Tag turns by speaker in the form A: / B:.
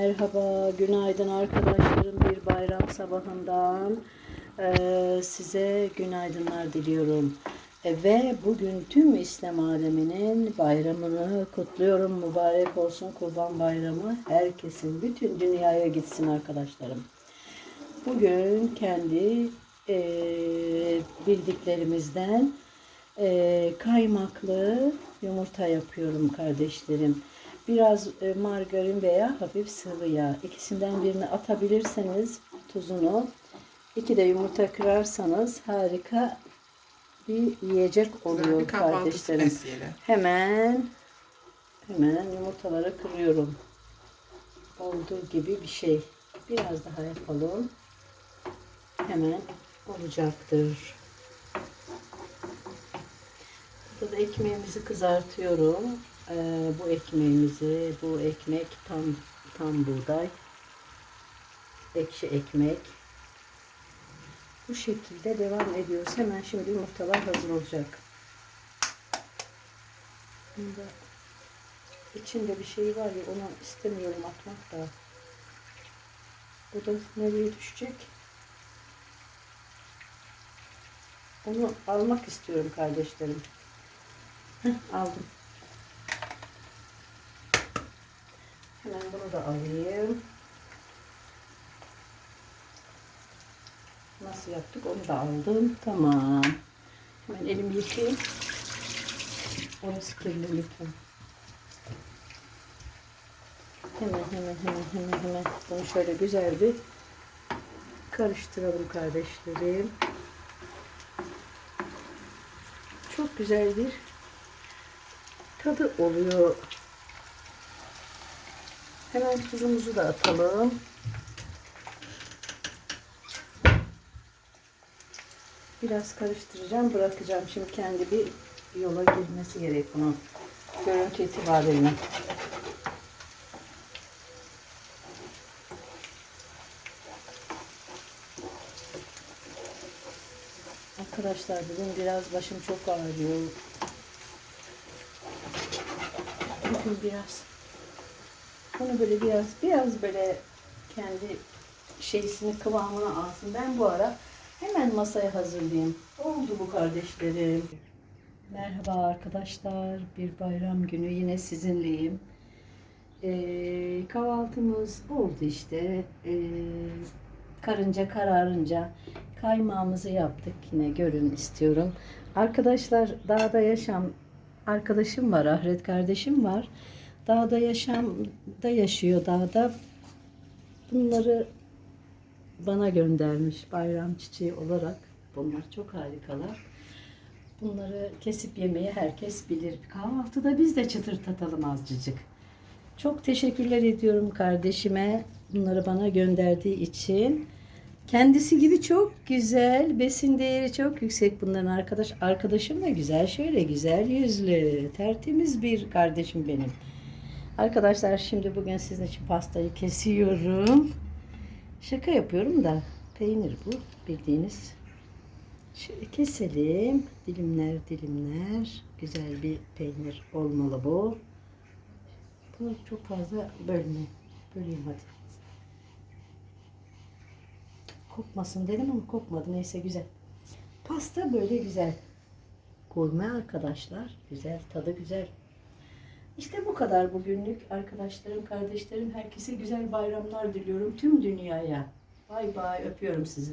A: Merhaba, günaydın arkadaşlarım. Bir bayram sabahından eee, size günaydınlar diliyorum. E, ve bugün tüm İslam aleminin bayramını kutluyorum. Mübarek olsun Kurban Bayramı. Herkesin, bütün dünyaya gitsin arkadaşlarım. Bugün kendi eee, bildiklerimizden eee, kaymaklı yumurta yapıyorum kardeşlerim. Biraz e, margarin veya hafif sıvı yağ. İkisinden birini atabilirseniz tuzunu. iki de yumurta kırarsanız harika bir yiyecek oluyor
B: bir
A: kardeşlerim.
B: spesiyeli.
A: Hemen hemen yumurtaları kırıyorum. Olduğu gibi bir şey. Biraz daha yapalım. Hemen olacaktır. Burada da ekmeğimizi kızartıyorum. Ee, bu ekmeğimizi, bu ekmek tam tam buğday. Ekşi ekmek. Bu şekilde devam ediyoruz. Hemen şimdi yumurtalar hazır olacak. Bunda içinde bir şey var ya onu istemiyorum atmak da. Bu da nereye düşecek? Onu almak istiyorum kardeşlerim. Heh, aldım. Hemen bunu da alayım. Nasıl yaptık onu da aldım. Tamam. Hemen elimi yıkayayım. Orası kirli lütfen. Hemen hemen hemen hemen hemen bunu şöyle güzel bir karıştıralım kardeşlerim. Çok güzel bir tadı oluyor. Hemen tuzumuzu da atalım. Biraz karıştıracağım, bırakacağım. Şimdi kendi bir yola girmesi gerek bunun. Görüntü itibariyle. Arkadaşlar bugün biraz başım çok ağrıyor. Bugün biraz bunu böyle biraz biraz böyle kendi şeysini kıvamına alsın. Ben bu ara hemen masaya hazırlayayım. Oldu bu kardeşlerim. Merhaba arkadaşlar. Bir bayram günü yine sizinleyim. Ee, kahvaltımız oldu işte. Ee, karınca kararınca kaymağımızı yaptık. Yine görün istiyorum. Arkadaşlar dağda yaşam arkadaşım var. Ahret kardeşim var. Dağda yaşamda yaşıyor dağda. Bunları bana göndermiş bayram çiçeği olarak. Bunlar çok harikalar. Bunları kesip yemeyi herkes bilir. Kahvaltıda biz de çıtırtatalım azıcık. Çok teşekkürler ediyorum kardeşime bunları bana gönderdiği için. Kendisi gibi çok güzel, besin değeri çok yüksek bunların arkadaş. Arkadaşım da güzel, şöyle güzel yüzlü, tertemiz bir kardeşim benim. Arkadaşlar şimdi bugün sizin için pastayı kesiyorum. Şaka yapıyorum da peynir bu bildiğiniz. Şöyle keselim. Dilimler dilimler. Güzel bir peynir olmalı bu. Bunu çok fazla bölme. Böleyim hadi. Kopmasın dedim ama kopmadı. Neyse güzel. Pasta böyle güzel. Gurme arkadaşlar. Güzel. Tadı güzel. İşte bu kadar bugünlük arkadaşlarım, kardeşlerim. Herkese güzel bayramlar diliyorum tüm dünyaya. Bay bay öpüyorum sizi.